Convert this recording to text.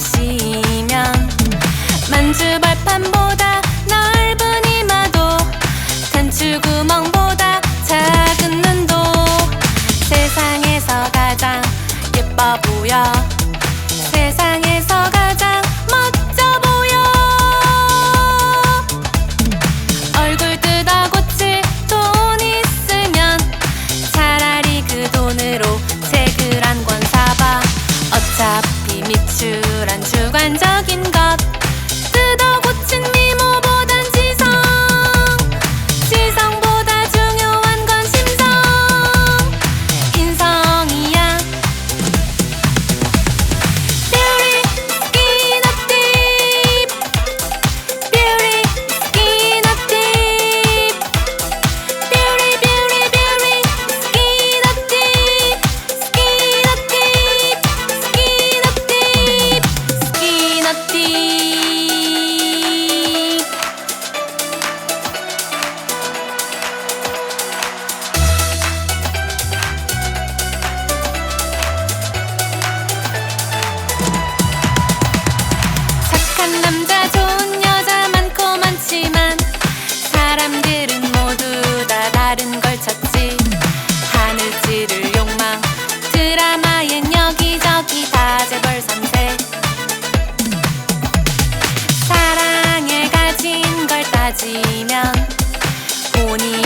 씻으시면 만주발 주관적인 것. 따지면 본인